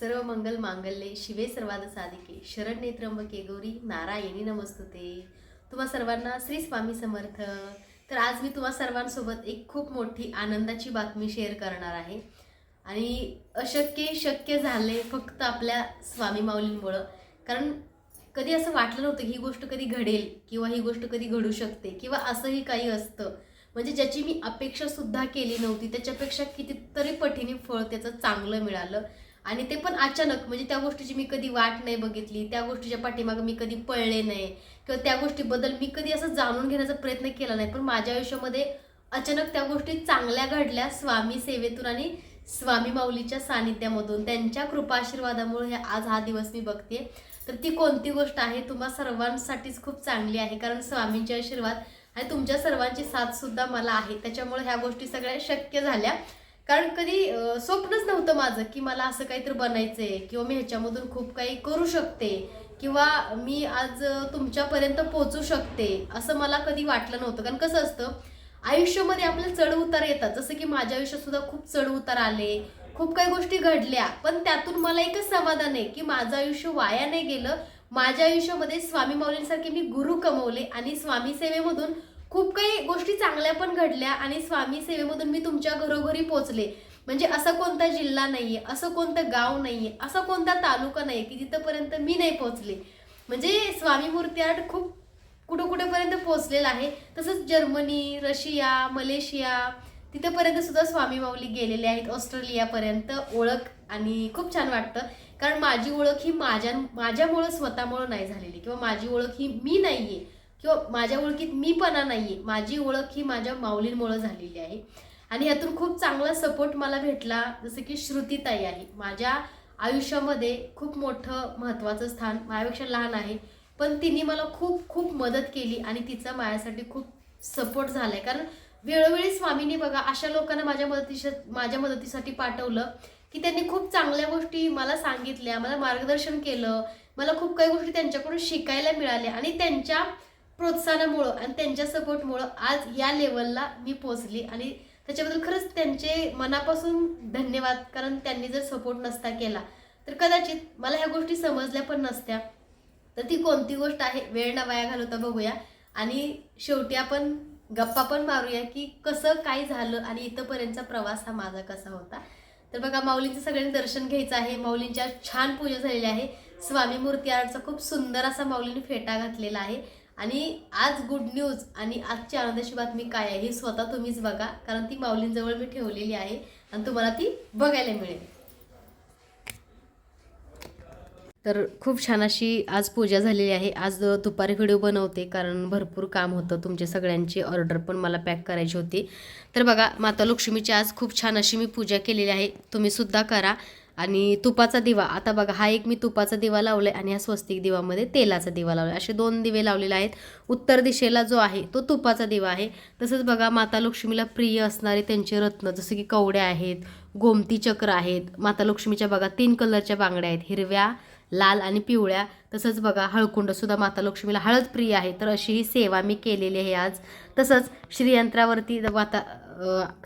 सर्व मंगल मांगल्ये शिवे सर्वाद साधिके. शरण नेत्रंबके गौरी नारायणी नमस्तुते. तुम्हा सर्वांना श्री स्वामी समर्थ. तर आज मी तुम्हा सर्वांसोबत एक खूप मोठी आनंदाची बातमी शेअर करणार आहे. आणि अशक्य शक्य झाले फक्त आपल्या स्वामी माऊलींमुळं. कारण कधी असं वाटलं नव्हतं की ही गोष्ट कधी घडेल किंवा ही गोष्ट कधी घडू शकते किंवा असंही काही असतं. म्हणजे ज्याची मी अपेक्षासुद्धा केली नव्हती त्याच्यापेक्षा कितीतरी पटीने फळ त्याचं चांगलं मिळालं. आणि ते पण अचानक म्हणजे त्या गोष्टीची मी कधी वाट नाही बघितली त्या गोष्टीच्या पाठीमागं मी कधी पळले नाही किंवा त्या गोष्टीबद्दल मी कधी असं जाणून घेण्याचा प्रयत्न केला नाही पण माझ्या आयुष्यामध्ये अचानक त्या गोष्टी चांगल्या घडल्या स्वामी सेवेतून आणि स्वामी माऊलीच्या सानिध्यामधून. त्यांच्या कृपाशीर्वादामुळे हे आज हा दिवस मी बघते. तर ती कोणती गोष्ट आहे? तुम्हा सर्वांसाठीच खूप चांगली आहे कारण स्वामींचे आशीर्वाद आणि तुमच्या सर्वांची साथसुद्धा मला आहे. त्याच्यामुळे ह्या गोष्टी सगळ्या शक्य झाल्या. कारण कधी स्वप्नच नव्हतं माझं की मला असं काहीतरी बनायचंय किंवा मी ह्याच्यामधून खूप काही करू शकते किंवा मी आज तुमच्यापर्यंत पोचू शकते असं मला कधी वाटलं नव्हतं. कारण कसं असतं आयुष्यामध्ये आपल्याला चढ उतार येतात. जसं की माझ्या आयुष्यात सुद्धा खूप चढ उतार आले खूप काही गोष्टी घडल्या पण त्यातून मला एकच समाधान आहे की माझं आयुष्य वाया नाही गेलं. माझ्या आयुष्यामध्ये स्वामी माऊलींसारखे मी गुरु कमवले आणि स्वामी सेवेमधून खूप काही गोष्टी चांगल्या पण घडल्या आणि स्वामी सेवेमधून मी तुमच्या घरोघरी पोचले. म्हणजे असा कोणता जिल्हा नाहीये असं कोणतं गाव नाहीये असा कोणता तालुका नाहीये की तिथंपर्यंत मी नाही पोचले. म्हणजे स्वामी मूर्ती आर्ट खूप कुठं कुठेपर्यंत पोहोचलेलं आहे. तसंच जर्मनी रशिया मलेशिया तिथेपर्यंत सुद्धा स्वामी माऊली गेलेले आहेत. ऑस्ट्रेलियापर्यंत ओळख आणि खूप छान वाटतं. कारण माझी ओळख ही माझ्या माझ्यामुळं स्वतःमुळं नाही झालेली किंवा माझी ओळख ही मी नाही आहे किंवा माझ्या ओळखीत मीपणा आहे माझी ओळख ही माझ्या माऊलींमुळं झालेली आहे. आणि यातून खूप चांगला सपोर्ट मला भेटला जसं की श्रुतीताई आहे. माझ्या आयुष्यामध्ये खूप मोठं महत्त्वाचं स्थान माझ्यापेक्षा लहान आहे. पण तिने मला खूप खूप मदत केली आणि तिचा माझ्यासाठी खूप सपोर्ट झाला आहे कारण वेळोवेळी स्वामींनी बघा अशा लोकांना माझ्या मदतीशा माझ्या मदतीसाठी पाठवलं की त्यांनी खूप चांगल्या गोष्टी मला सांगितल्या मला मार्गदर्शन केलं. मला खूप काही गोष्टी त्यांच्याकडून शिकायला मिळाल्या आणि त्यांच्या प्रोत्साहनामुळं आणि त्यांच्या सपोर्टमुळं आज या लेवलला मी पोचली आणि त्याच्याबद्दल खरंच त्यांचे मनापासून धन्यवाद कारण त्यांनी जर सपोर्ट नसता केला तर कदाचित मला ह्या गोष्टी समजल्या पण नसत्या. तर ती कोणती गोष्ट आहे वेळ ना वाया घालवता बघूया. आणि शेवटी आपण गप्पा पण मारूया की कसं काय झालं आणि इथंपर्यंतचा प्रवास हा माझा कसा होता. तर बघा माऊलींचं सगळ्यांनी दर्शन घ्यायचं आहे. माऊलींच्या छान पूजा झालेली आहे. स्वामी मूर्ती आर्टचा खूप सुंदर असा माऊलीने फेटा घातलेला आहे. आणि आज गुड न्यूज आणि आजची आनंदाची बातमी काय आहे हे स्वतः तुम्हीच बघा. कारण ती माऊलींजवळ मी ठेवलेली आहे आणि तुम्हाला ती बघायला मिळेल. तर खूप छान अशी आज पूजा झालेली आहे. आज दुपारी व्हिडिओ बनवते कारण भरपूर काम होतं. तुमच्या सगळ्यांची ऑर्डर पण मला पॅक करायची होती. तर बघा माता लक्ष्मीची आज खूप छान अशी मी पूजा केलेली आहे. तुम्ही सुद्धा करा. आणि तुपाचा दिवा. आता बघा हा एक मी तुपाचा दिवा लावलाय आणि हा स्वस्तिक दिवामध्ये तेलाचा दिवा लावला असे दोन दिवे लावलेले आहेत. उत्तर दिशेला जो आहे तो तुपाचा दिवा आहे. तसंच बघा माता लक्ष्मीला प्रिय असणारे त्यांचे रत्न जसं की कवड्या आहेत गोमती चक्र आहेत. माता लक्ष्मीच्या बघा तीन कलरच्या बांगड्या आहेत. हिरव्या लाल आणि पिवळ्या. तसंच बघा हळकुंडसुद्धा माता लक्ष्मीला हळद प्रिय आहे. तर अशी ही सेवा मी केलेली आहे आज. तसंच श्रीयंत्रावरती माता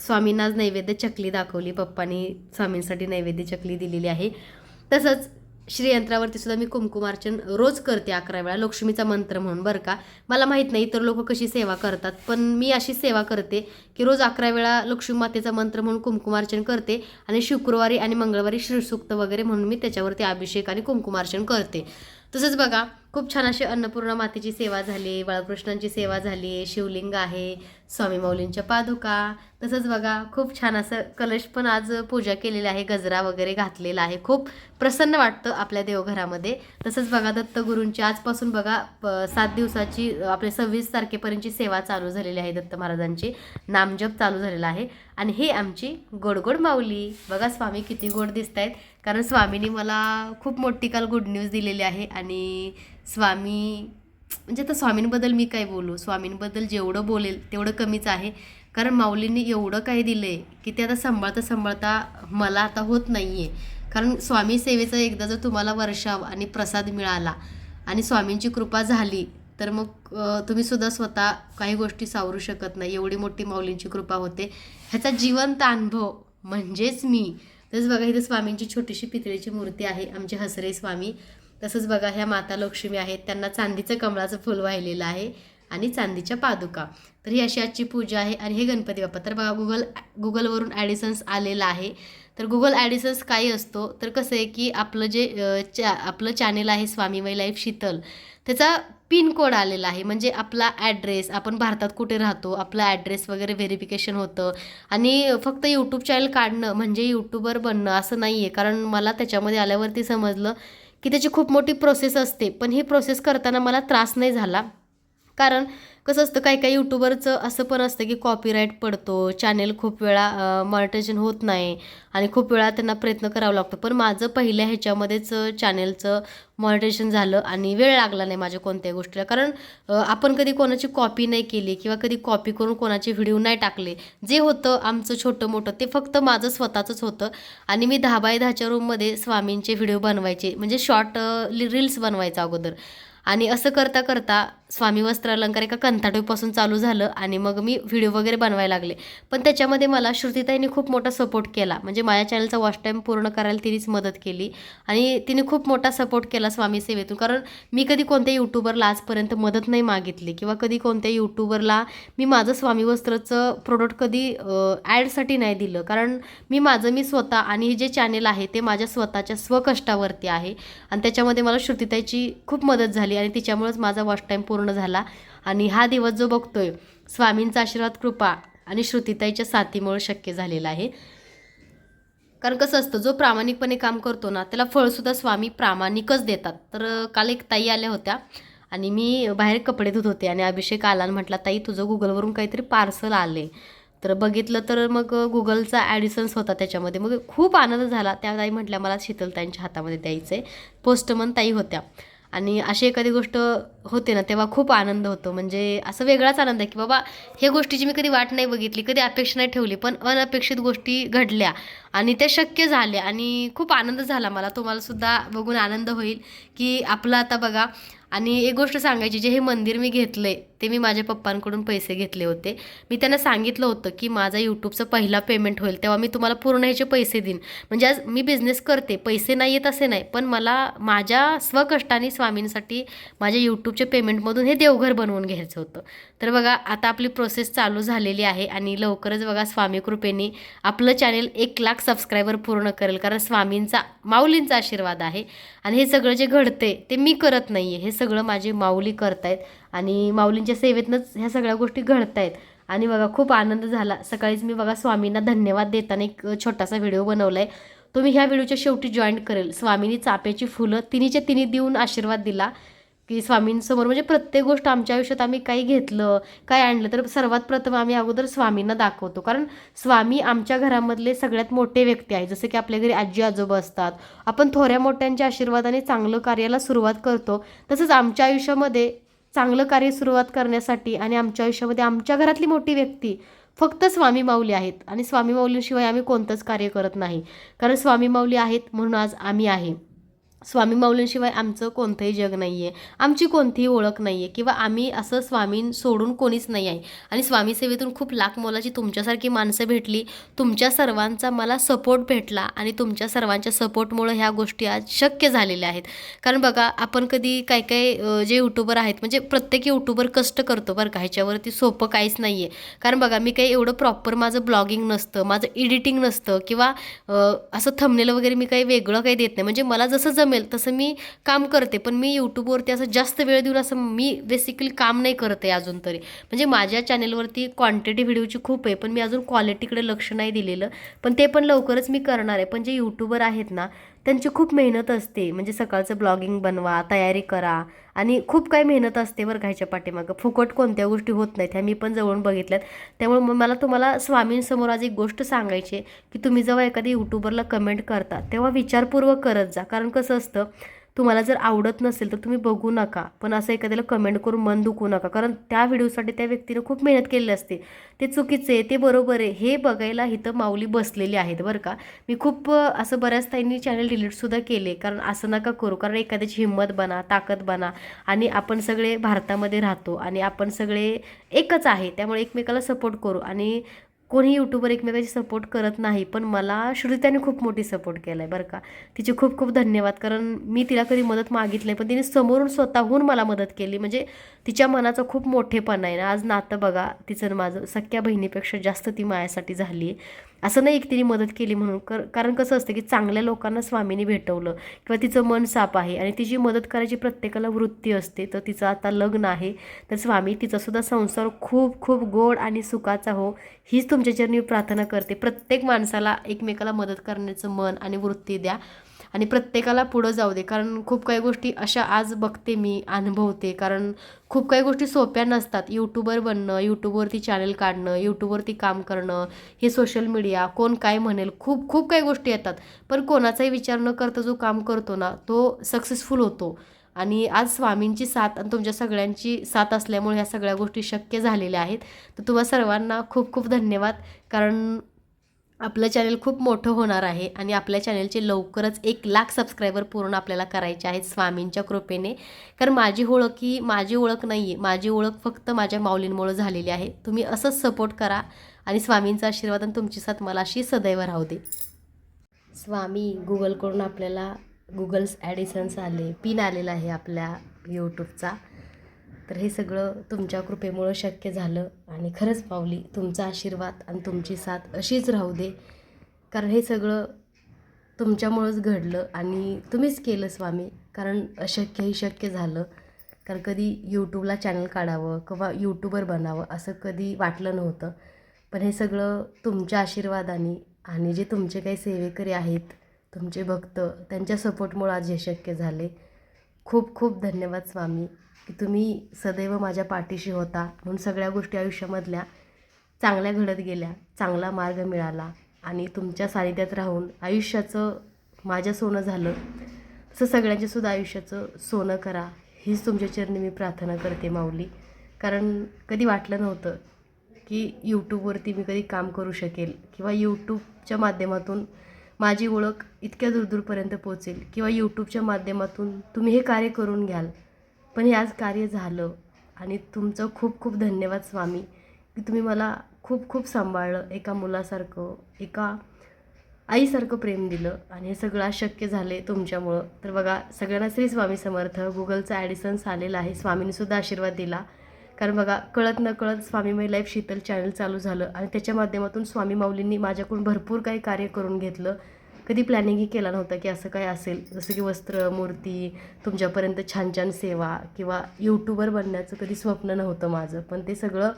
स्वामींना आज नैवेद्य चकली दाखवली. पप्पानी स्वामींसाठी नैवेद्य चकली दिलेली आहे. तसंच श्रीयंत्रावरती सुद्धा मी कुमकुमार्चन रोज करते अकरा वेळा. लक्ष्मीचा मंत्र म्हणून बरं का? मला माहीत नाही तर लोक कशी सेवा करतात पण मी अशी सेवा करते की रोज अकरा वेळा लक्ष्मी मातेचा मंत्र म्हणून कुमकुमार्चन करते आणि शुक्रवारी आणि मंगळवारी श्रीसूक्त वगैरे म्हणून मी त्याच्यावरती अभिषेक आणि कुमकुमार्चन करते. तसंच बघा खूप छान अशी अन्नपूर्णा मातेची सेवा झाली बाळकृष्णांची सेवा झाली शिवलिंग आहे स्वामी माऊलींच्या पादुका. तसंच बघा खूप छान असं कलश पण आज पूजा केलेली आहे गजरा वगैरे घातलेला आहे. खूप प्रसन्न वाटतं आपल्या देवघरामध्ये. तसंच बघा दत्तगुरूंची आजपासून बघा प- सात दिवसाची आपल्या सव्वीस तारखेपर्यंतची सेवा चालू झालेली आहे दत्त महाराजांची. नामजप चालू झालेला आहे. आणि हे आमची गोडगोड माऊली. बघा स्वामी किती गोड दिसत आहेत कारण स्वामींनी मला खूप मोठी काल गुड न्यूज दिलेली आहे. आणि स्वामी म्हणजे आता स्वामींबद्दल मी काय बोलू? स्वामींबद्दल जेवढं बोलेल तेवढं कमीच आहे. कारण माऊलींनी एवढं काही दिलं आहे की ते आता सांभाळता सांभाळता मला आता होत नाही आहे कारण स्वामी सेवेचा एकदा जर तुम्हाला वर्षाव आणि प्रसाद मिळाला आणि स्वामींची कृपा झाली तर मग तुम्हीसुद्धा तुम्ही सुद्धा स्वतः काही गोष्टी सावरू शकत नाही. एवढी मोठी माऊलींची कृपा होते. ह्याचा जिवंत अनुभव म्हणजेच मी. तसंच बघा इथं स्वामींची छोटीशी पितळीची मूर्ती आहे. आमचे हसरे स्वामी. तसंच बघा ह्या माता लक्ष्मी आहेत. त्यांना चांदीचं कमळाचं फुल वाहिलेलं आहे आणि चांदीच्या पादुका. तर ही अशी आजची पूजा आहे आणि हे गणपती बाप्पा. तर बघा गुगल गुगलवरून ॲडिसन्स आलेला आहे. तर गुगल ॲडिसन्स काय असतो? तर कसं आहे की आपलं जे चॅ चा आपलं चॅनेल आहे स्वामी माय लाईफ शीतल. त्याचा पिन कोड आलेला आहे. म्हणजे आपला ॲड्रेस आपण भारतात कुठे राहतो आपला ॲड्रेस वगैरे व्हेरिफिकेशन होतं. आणि फक्त यूट्यूब चॅनल काढणं म्हणजे यूट्यूबर बनणं असं नाही आहे कारण मला त्याच्यामध्ये आल्यावरती समजलं की त्याची खूप मोठी प्रोसेस असते. पण ही प्रोसेस करताना मला त्रास नाही झाला. कारण कसं असतं काही काही यूट्यूबरचं असं पण असतं की कॉपीराईट पडतो चॅनेल खूप वेळा मॉनिटायझेशन होत नाही आणि खूप वेळा त्यांना प्रयत्न करावा लागतो. पण माझं पहिल्या ह्याच्यामध्येच चॅनेलचं मॉनिटायझेशन झालं आणि वेळ लागला नाही माझ्या कोणत्याही गोष्टीला. कारण आपण कधी कोणाची कॉपी नाही केली किंवा कधी कॉपी करून कोणाचे व्हिडिओ नाही टाकले जे होतं आमचं छोटं मोठं ते फक्त माझं स्वतःचंच होतं आणि मी दहा बाय दहाच्या रूममध्ये स्वामींचे व्हिडिओ बनवायचे म्हणजे शॉर्ट रील्स बनवायचा अगोदर. आणि असं करता करता स्वामी वस्त्र अलंकार एका कंथाटोपासून चालू झालं आणि मग मी व्हिडिओ वगैरे बनवायला लागले. पण त्याच्यामध्ये मला श्रुतीताईने खूप मोठा सपोर्ट केला. म्हणजे माझ्या चॅनलचा वॉच टाईम पूर्ण करायला तिनेच मदत केली. आणि तिने खूप मोठा सपोर्ट केला स्वामी सेवेतून. कारण मी कधी कोणत्या यूट्यूबरला आजपर्यंत मदत नाही मागितली किंवा कधी कोणत्या यूट्यूबरला मी माझं स्वामी वस्त्रचं प्रोडक्ट कधी ॲडसाठी नाही दिलं. कारण मी माझं मी स्वतः आणि हे जे चॅनेल आहे ते माझ्या स्वतःच्या स्वकष्टावरती आहे. आणि त्याच्यामध्ये मला श्रुतीताईची खूप मदत झाली आणि तिच्यामुळेच माझा वॉच टाईम पूर्ण झाला. आणि हा दिवस जो बघतोय स्वामींचा आशीर्वाद कृपा आणि श्रुतीताईच्या साथीमुळे शक्य झालेला आहे. कारण कसं असतं जो प्रामाणिकपणे काम करतो ना त्याला फळसुद्धा स्वामी प्रामाणिकच देतात. तर काल एक ताई आल्या होत्या आणि मी बाहेर कपडे धुत होते आणि अभिषेक आला आणि म्हटला ताई तुझं गुगलवरून काहीतरी पार्सल आले तर बघितलं तर मग गुगलचा ॲडिसन्स होता त्याच्यामध्ये. मग खूप आनंद झाला. त्या ताई म्हटल्या मला शीतलताईंच्या हातामध्ये द्यायचं आहे पोस्टमन ताई होत्या. आणि अशी एखादी गोष्ट होते ना तेव्हा खूप आनंद होतो. म्हणजे असं वेगळाच आनंद आहे की बाबा हे गोष्टीची मी कधी वाट नाही बघितली कधी अपेक्षा नाही ठेवली पण अनपेक्षित गोष्टी घडल्या आणि त्या शक्य झाल्या आणि खूप आनंद झाला मला. तुम्हाला सुद्धा बघून आनंद होईल की आपलं आता बघा आणि एक गोष्ट सांगायची जे हे मंदिर मी घेतलं आहे ते मी माझ्या पप्पांकडून पैसे घेतले होते. मी त्यांना सांगितलं होतं की माझा यूट्यूबचं पहिला पेमेंट होईल तेव्हा मी तुम्हाला पूर्ण ह्याचे पैसे देईन. म्हणजे आज मी बिझनेस करते पैसे नाही येत असे नाही पण मला माझ्या स्वकष्टाने स्वामींसाठी माझ्या यूट्यूबच्या पेमेंटमधून हे देवघर बनवून घ्यायचं होतं. तर बघा आता आपली प्रोसेस चालू झालेली आहे आणि लवकरच बघा स्वामी कृपेने आपलं चॅनेल एक लाख सबस्क्रायबर पूर्ण करेल कारण स्वामींचा माऊलींचा आशीर्वाद आहे. आणि हे सगळं जे घडते ते मी करत नाही आहे हे सगळं माझे माऊली करतायत आणि माऊलींच्या सेवेतनंच ह्या सगळ्या गोष्टी घडतायत. आणि बघा खूप आनंद झाला. सकाळीच मी बघा स्वामींना धन्यवाद देताना एक छोटासा व्हिडिओ बनवला आहे तो मी ह्या व्हिडिओच्या शेवटी जॉईन करेल. स्वामींनी चाप्याची फुलं तिन्हीच्या तिन्ही देऊन आशीर्वाद दिला. की स्वामींसमोर म्हणजे प्रत्येक गोष्ट आमच्या आयुष्यात आम्ही काही घेतलं काय आणलं तर सर्वात प्रथम आम्ही अगोदर स्वामींना दाखवतो. कारण स्वामी आमच्या घरामधले सगळ्यात मोठे व्यक्ती आहे जसं की आपल्या घरी आजी आजोबा असतात. आपण थोड्या मोठ्यांच्या आशीर्वादाने चांगलं कार्याला सुरुवात करतो. तसंच आमच्या आयुष्यामध्ये चांगलं कार्य सुरुवात करण्यासाठी आणि आमच्या आयुष्यामध्ये आमच्या घरातली मोठी व्यक्ती फक्त स्वामी माऊली आहेत. आणि स्वामी माऊलीशिवाय आम्ही कोणतंच कार्य करत नाही. कारण स्वामी माऊली आहेत म्हणून आज आम्ही आहे. स्वामी माऊलींशिवाय आमचं कोणतंही जग नाही आहे आमची कोणतीही ओळख नाही आहे किंवा आम्ही असं स्वामीं सोडून कोणीच नाही आहे. आणि स्वामी सेवेतून खूप लाख मोलाची तुमच्यासारखी माणसं भेटली. तुमच्या सर्वांचा मला सपोर्ट भेटला आणि तुमच्या सर्वांच्या सपोर्टमुळं ह्या गोष्टी आज शक्य झालेल्या आहेत. कारण बघा आपण कधी काय काय जे यूट्यूबर आहेत म्हणजे प्रत्येक यूट्यूबर कष्ट करतो बरं का ह्याच्यावरती सोपं काहीच नाही आहे कारण बघा मी काही एवढं प्रॉपर माझं ब्लॉगिंग नसतं माझं एडिटिंग नसतं किंवा असं थंबनेल वगैरे मी काही वेगळं काही देत नाही. म्हणजे मला जसं जमेल तसं मी काम करते. पण मी यूट्यूबवरती असं जास्त वेळ देऊन असं मी बेसिकली काम नाही करत आहे अजून तरी. म्हणजे माझ्या चॅनेलवरती क्वांटिटी व्हिडिओची खूप आहे पण मी अजून क्वालिटीकडे लक्ष नाही दिलेलं. पण ते पण लवकरच मी करणार आहे. पण जे यूट्यूबर आहेत ना त्यांची खूप मेहनत असते. म्हणजे सकाळचं ब्लॉगिंग बनवा तयारी करा. आणि खूप काही मेहनत असते बरं घ्यायच्या पाठीमागं. फुकट कोणत्या गोष्टी होत नाहीत ह्या मी पण जवळून बघितल्यात. त्यामुळे मग मला तुम्हाला स्वामींसमोर आज एक गोष्ट सांगायची आहे की तुम्ही जेव्हा एखादी यूट्यूबरला कमेंट करता तेव्हा विचारपूर्वक करत जा. कारण कसं असतं तुम्हाला जर आवडत नसेल तर तुम्ही बघू नका. पण असं एखाद्याला कमेंट करून मन दुखू नका. कारण त्या व्हिडिओसाठी त्या व्यक्तीनं खूप मेहनत केलेली असते. ते चुकीचं आहे ते बरोबर आहे. हे बघायला इथं माऊली बसलेली आहेत बरं का. मी खूप असं बऱ्याच ताईंनी चॅनल डिलीटसुद्धा केले. कारण असं नका करू. कारण एखाद्याची हिंमत बना ताकद बना. आणि आपण सगळे भारतामध्ये राहतो. आणि आपण सगळे एकच आहे. त्यामुळे एकमेकाला सपोर्ट करू. आणि कोणी यूट्यूबर एकमेकाची सपोर्ट करत नाही पण मला श्रुतीने खूप मोठी सपोर्ट केला आहे बरं का. तिचे खूप खूप धन्यवाद. कारण मी तिला कधी मदत मागितली आहे पण तिने समोरून स्वतःहून मला मदत केली. म्हणजे तिच्या मनाचा खूप मोठेपणा आहे ना. आज नातं बघा तिचं माझं सख्या बहिणीपेक्षा जास्त ती माझ्यासाठी झाली आहे असं नाही की तिने मदत केली म्हणून. कर कारण कसं असतं की चांगल्या लोकांना स्वामीने भेटवलं किंवा तिचं मन साप आहे आणि तिची मदत करायची प्रत्येकाला वृत्ती असते तर तिचं आता लग्न आहे. तर स्वामी तिचासुद्धा संसार खूप खूप गोड आणि सुखाचा हो हीच तुमच्या चरणी प्रार्थना करते. प्रत्येक माणसाला एकमेकाला मदत करण्याचं मन आणि वृत्ती द्या. आणि प्रत्येकाला पुढं जाऊ दे. कारण खूप काही गोष्टी अशा आज बघते मी अनुभवते. कारण खूप काही गोष्टी सोप्या नसतात. यूट्यूबर बनणं यूट्यूबवरती चॅनल काढणं यूट्यूबवरती काम करणं हे सोशल मीडिया कोण काय म्हणेल खूप खूप काही गोष्टी येतात. पण कोणाचाही विचार न करता जो काम करतो ना तो सक्सेसफुल होतो. आणि आज स्वामींची साथ आणि तुमच्या सगळ्यांची साथ असल्यामुळे ह्या सगळ्या गोष्टी शक्य झालेल्या आहेत. तर तुम्हा सर्वांना खूप खूप धन्यवाद. कारण आपलं चॅनल खूप मोठं होणार आहे आणि आपल्या चॅनलचे लवकरच एक लाख सबस्क्रायबर पूर्ण आपल्याला करायचे आहेत स्वामींच्या कृपेने. कारण माझी ओळख ही माझी ओळख नाही आहे माझी ओळख फक्त माझ्या माऊलींमुळं झालेली आहे. तुम्ही असंच सपोर्ट करा आणि स्वामींचा आशीर्वाद आणि तुमची साथ मला अशी सदैव राहू दे. स्वामी गुगलकडून आपल्याला गुगल्स ॲडिसन्स आले पिन आलेला आहे आपल्या यूट्यूबचा तर हे सगळं तुमच्या कृपेमुळं शक्य झालं आणि खरंच पावली तुमचा आशीर्वाद आणि तुमची साथ अशीच राहू दे. कारण हे सगळं तुमच्यामुळंच घडलं आणि तुम्हीच केलं स्वामी. कारण अशक्यही शक्य झालं. कारण कधी यूट्यूबला चॅनल काढावं किंवा यूट्यूबर बनावं असं कधी वाटलं नव्हतं. पण हे सगळं तुमच्या आशीर्वादाने आणि जे तुमचे काही सेवेकरी आहेत तुमचे भक्त त्यांच्या सपोर्टमुळं आज हे शक्य झाले. खूप खूप धन्यवाद स्वामी. की तुम्ही सदैव माझ्या पाठीशी होता म्हणून सगळ्या गोष्टी आयुष्यामधल्या चांगल्या घडत गेल्या चांगला मार्ग मिळाला आणि तुमच्या सानिध्यात राहून आयुष्याचं माझ्या सोनं झालं तसं सगळ्यांचे सुद्धा आयुष्याचं सोनं करा हीच तुमच्या चरणी मी प्रार्थना करते माऊली. कारण कधी वाटलं नव्हतं की यूट्यूबवरती मी कधी काम करू शकेल किंवा यूट्यूबच्या माध्यमातून माझी ओळख इतक्या दूरदूरपर्यंत पोचेल किंवा यूट्यूबच्या माध्यमातून तुम्ही हे कार्य करून घ्याल. पण हे आज कार्य झालं आणि तुमचं खूप खूप धन्यवाद स्वामी की तुम्ही मला खूप खूप सांभाळलं एका मुलासारखं एका आईसारखं प्रेम दिलं आणि हे सगळं शक्य झाले तुमच्यामुळं. तर बघा सगळ्यांना श्री स्वामी समर्थ. गुगलचा ॲडिसन्स आलेला आहे. स्वामींनीसुद्धा आशीर्वाद दिला. कारण बघा कळत न कळत स्वामी माई लाईफ शीतल चॅनल चालू झालं आणि त्याच्या माध्यमातून स्वामी माऊलींनी माझ्याकडून भरपूर काही कार्य करून घेतलं. कधी प्लॅनिंगही केला नव्हता की असं काय असेल. जसं की वस्त्र मूर्ती तुमच्यापर्यंत छान छान सेवा किंवा यूट्यूबर बनण्याचं कधी स्वप्न नव्हतं माझं. पण ते सगळं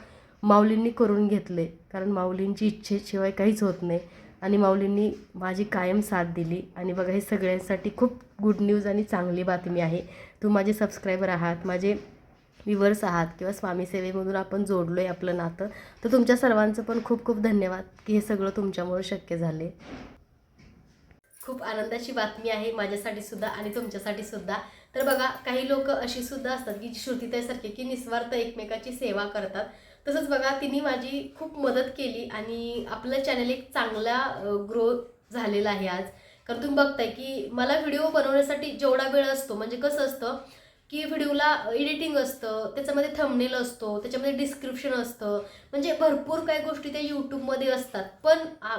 माऊलींनी करून घेतले. कारण माऊलींची इच्छेशिवाय काहीच होत नाही. आणि माऊलींनी माझी कायम साथ दिली. आणि बघा हे सगळ्यांसाठी खूप गुड न्यूज आणि चांगली बातमी आहे. तू माझे सबस्क्रायबर आहात माझे व्हिवर्स आहात किंवा स्वामी सेवेमधून आपण जोडलो आहे आपलं नातं तर तुमच्या सर्वांचं पण खूप खूप धन्यवाद की हे सगळं तुमच्यामुळे शक्य झाले. खूप आनंदाची बातमी आहे माझ्यासाठी सुद्धा आणि तुमच्यासाठी सुद्धा. तर बघा काही लोक अशी सुद्धा असतात की श्रुतीताईसारखे की निस्वार्थ एकमेकाची सेवा करतात. तसंच बघा तिने माझी खूप मदत केली आणि आपलं चॅनल एक चांगला ग्रो झालेला आहे आज. कारण तुम्ही बघताय की मला व्हिडिओ बनवण्यासाठी जेवढा वेळ असतो म्हणजे कसं असतं की व्हिडिओला एडिटिंग असतं त्याच्यामध्ये थंबनेल असतो त्याच्यामध्ये डिस्क्रिप्शन असतं. म्हणजे भरपूर काही गोष्टी त्या यूट्यूबमध्ये असतात. पण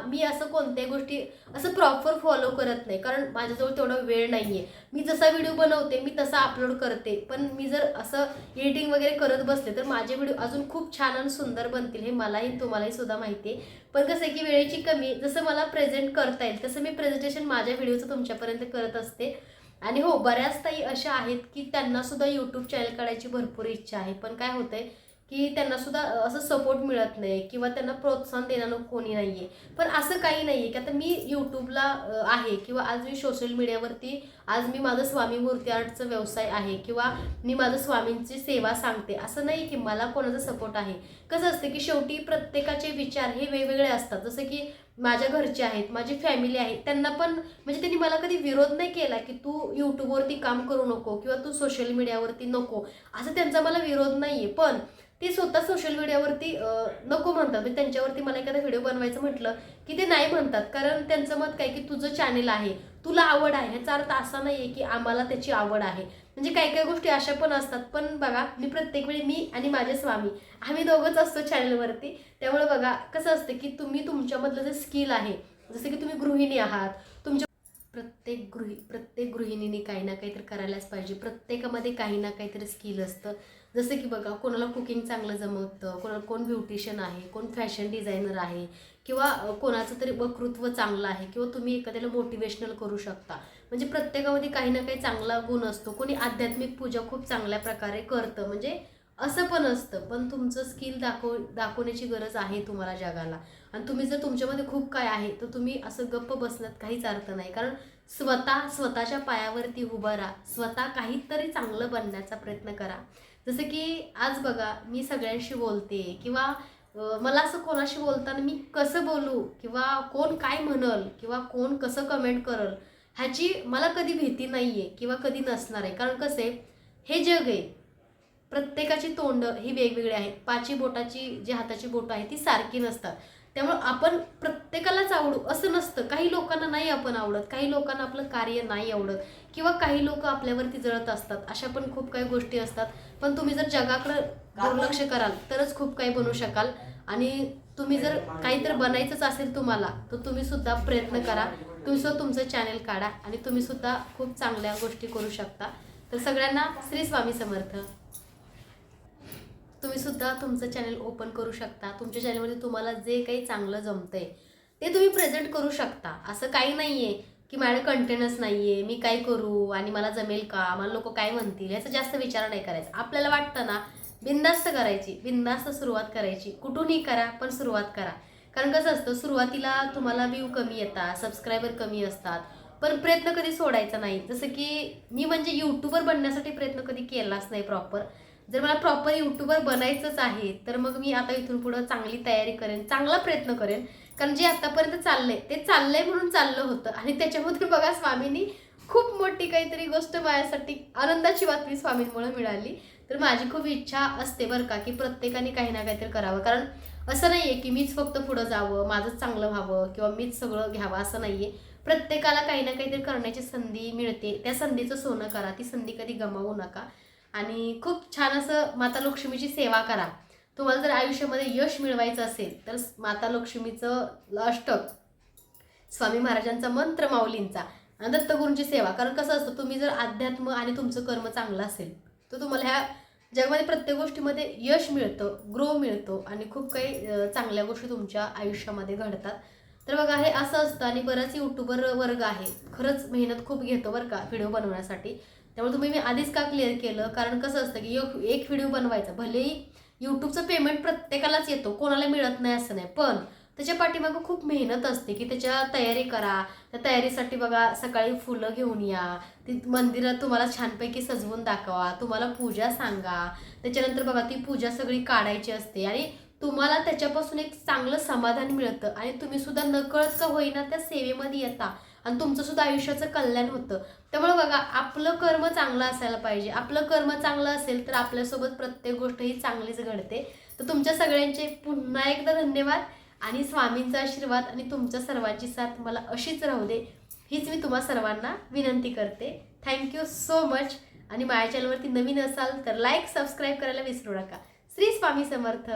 मी असं कोणत्याही गोष्टी असं प्रॉपर फॉलो करत नाही. कारण माझ्याजवळ तेवढा वेळ नाही आहे मी जसा व्हिडिओ बनवते मी तसा अपलोड करते. पण मी जर असं एडिटिंग वगैरे करत बसले तर माझे व्हिडिओ अजून खूप छान आणि सुंदर बनतील हे मलाही तुम्हालाही सुद्धा माहिती आहे. पण कसं आहे की वेळेची कमी जसं मला प्रेझेंट करता येईल तसं मी प्रेझेंटेशन माझ्या व्हिडिओचं तुमच्यापर्यंत करत असते. आणि हो बऱ्याच ताई अशा आहेत की त्यांना सुद्धा यूट्यूब चॅनल काढायची भरपूर इच्छा आहे. पण काय होतंय की त्यांना सुद्धा असं सपोर्ट मिळत नाही किंवा त्यांना प्रोत्साहन देणारं कोणी नाही आहे पण असं काही नाही आहे की आता मी यूट्यूबला आहे किंवा आज मी सोशल मीडियावरती आज मी माझं स्वामी मूर्ती आर्टचा व्यवसाय आहे किंवा मी माझं स्वामींची सेवा सांगते असं नाही की मला कोणाचा सपोर्ट आहे. कसं असतं की शेवटी प्रत्येकाचे विचार हे वेगवेगळे असतात. जसं की माझ्या घरचे आहेत माझी फॅमिली आहे त्यांना पण म्हणजे त्यांनी मला कधी विरोध नाही केला की तू यूट्यूबवरती काम करू नको किंवा तू सोशल मीडियावरती नको. असं त्यांचा मला विरोध नाही आहे पण ते स्वतः सोशल मीडियावरती नको म्हणतात. म्हणजे त्यांच्यावरती मला एखादा व्हिडिओ बनवायचं म्हटलं की ते नाही म्हणतात. कारण त्यांचं मत काय की तुझं चॅनेल आहे तुला आवड आहे. ह्याचा अर्थ असा नाही आहे की आम्हाला त्याची आवड आहे. म्हणजे काही काही गोष्टी अशा पण असतात. पण बघा मी प्रत्येक वेळी मी आणि माझे स्वामी आम्ही दोघंच असतो चॅनलवरती त्यामुळे बघा कसं असतं की तुम्ही तुमच्यामधलं जे स्किल आहे जसं की तुम्ही गृहिणी आहात तुमच्या प्रत्येक गृहि प्रत्येक गृहिणीने काही ना काहीतरी करायलाच पाहिजे. प्रत्येकामध्ये काही ना काहीतरी स्किल असतं. जसं की बघा कोणाला कुकिंग चांगलं जमवतं कोणाला कोण ब्युटिशियन आहे कोण फॅशन डिझायनर आहे किंवा कोणाचं तरी वक्तृत्व चांगलं आहे किंवा तुम्ही एखाद्याला मोटिवेशनल करू शकता. म्हणजे प्रत्येकामध्ये काही ना काही चांगला गुण असतो. कोणी आध्यात्मिक पूजा खूप चांगल्या प्रकारे करतं. म्हणजे असं पण असतं. पण तुमचं स्किल दाखव दाखवण्याची गरज आहे तुम्हाला जगाला. आणि तुम्ही जर तुमच्यामध्ये खूप काय आहे तर तुम्ही असं गप्प बसण्यात काहीच अर्थ नाही. कारण स्वतः स्वतःच्या पायावरती उभं राहा. स्वतः काहीतरी चांगलं बनण्याचा प्रयत्न करा. जसं की आज बघा मी सगळ्यांशी बोलते किंवा मला असं कोणाशी बोलताना मी कसं बोलू किंवा कोण काय म्हणल किंवा कोण कसं कमेंट करल ह्याची मला कधी भीती नाही आहे किंवा कधी नसणार आहे. कारण कसं आहे हे जग आहे. प्रत्येकाची तोंड ही वेगवेगळी आहेत. पाची बोटाची जी हाताची बोटं आहे ती सारखी नसतात. त्यामुळं आपण प्रत्येकालाच आवडू. असं नसतं. काही लोकांना नाही आपण आवडत. काही लोकांना आपलं कार्य नाही आवडत. किंवा काही लोक आपल्यावरती जळत असतात. अशा पण खूप काही गोष्टी असतात. पण तुम्ही जर जगाकडं दुर्लक्ष कराल तरच खूप काही बनवू शकाल. आणि तुम्ही जर काहीतरी बनायचंच असेल तुम्हाला तर तुम्ही सुद्धा प्रयत्न करा. तुम्ही सुद्धा तुमचं चॅनेल काढा आणि तुम्ही सुद्धा खूप चांगल्या गोष्टी करू शकता. तर सगळ्यांना श्री स्वामी समर्थ. तुम्ही सुद्धा तुमचं चॅनल ओपन करू शकता. तुमच्या चॅनलमध्ये तुम्हाला जे काही चांगलं जमतंय ते तुम्ही प्रेझेंट करू शकता. असं काही नाही आहे की माझ्याकडे कंटेनच नाही आहे मी काय करू आणि मला जमेल का? मला लोक काय म्हणतील? याचा जास्त विचार नाही करायचा. आपल्याला वाटतं ना बिंदास्त करायची. बिंदास्त सुरुवात करायची. कुठूनही करा पण सुरुवात करा. कारण कसं असतं सुरुवातीला तुम्हाला व्ह्यू कमी येतात सबस्क्रायबर कमी असतात. पण प्रयत्न कधी सोडायचा नाही. जसं की मी म्हणजे यूट्यूबर बनण्यासाठी प्रयत्न कधी केलाच नाही प्रॉपर जर मला प्रॉपर यूट्यूबर बनायचंच आहे तर मग मी आता इथून पुढं चांगली तयारी करेन चांगला प्रयत्न करेन. कारण जे आतापर्यंत चाललंय ते चाललंय म्हणून चाललं होतं. आणि त्याच्यामध्ये बघा स्वामींनी खूप मोठी काहीतरी गोष्ट माझ्यासाठी आनंदाची बातमी स्वामींमुळे मिळाली. तर माझी खूप इच्छा असते बरं का की प्रत्येकाने काही ना काहीतरी करावं. कारण असं नाही आहे की मीच फक्त पुढं जावं माझंच चांगलं व्हावं किंवा मीच सगळं घ्यावं असं नाही आहे प्रत्येकाला काही ना काहीतरी करण्याची संधी मिळते. त्या संधीचं सोनं करा ती संधी कधी गमावू नका. आणि खूप छान असं माता लक्ष्मीची सेवा करा. तुम्हाला जर आयुष्यामध्ये यश मिळवायचं असेल तर माता लक्ष्मीचं अष्टक स्वामी महाराजांचा मंत्र माऊलींचा आणि दत्तगुरूंची सेवा. कारण कसं असतं तुम्ही जर अध्यात्म आणि तुमचं कर्म चांगलं असेल तर तुम्हाला ह्या जगामध्ये प्रत्येक गोष्टीमध्ये यश मिळतं ग्रो मिळतो आणि खूप काही चांगल्या गोष्टी तुमच्या आयुष्यामध्ये घडतात. तर बघा हे असं असतं आणि बराच यूट्यूबर वर्ग आहे. खरंच मेहनत खूप घेतो बरं का व्हिडिओ बनवण्यासाठी. त्यामुळे तुम्ही मी आधीच का क्लिअर केलं? कारण कसं असतं की एक एक व्हिडिओ बनवायचा. भलेही यूट्यूबचं पेमेंट प्रत्येकालाच येतो कोणाला मिळत नाही असं नाही. पण त्याच्या पाठीमागं खूप मेहनत असते की त्याच्या तयारी करा. त्या तयारीसाठी बघा सकाळी फुलं घेऊन या. ती मंदिरात तुम्हाला छानपैकी सजवून दाखवा. तुम्हाला पूजा सांगा. त्याच्यानंतर बघा ती पूजा सगळी काढायची असते आणि तुम्हाला त्याच्यापासून एक चांगलं समाधान मिळतं. आणि तुम्ही सुद्धा नकळत का होईना त्या सेवेमध्ये येता. आणि तुमचं सुद्धा आयुष्याचं कल्याण होतं. त्यामुळे बघा आपलं कर्म चांगलं असायला पाहिजे. आपलं कर्म चांगलं असेल तर आपल्यासोबत प्रत्येक गोष्ट ही चांगलीच घडते. तर तुमच्या सगळ्यांचे पुन्हा एकदा धन्यवाद आणि स्वामींचा आशीर्वाद आणि तुमच्या सर्वांची साथ मला अशीच राहू दे. हीच मी तुम्हा सर्वांना विनंती करते. थँक्यू सो मच आणि माझ्या चॅनलवरती नवीन असाल तर लाईक सबस्क्राईब करायला विसरू नका. श्री स्वामी समर्थ.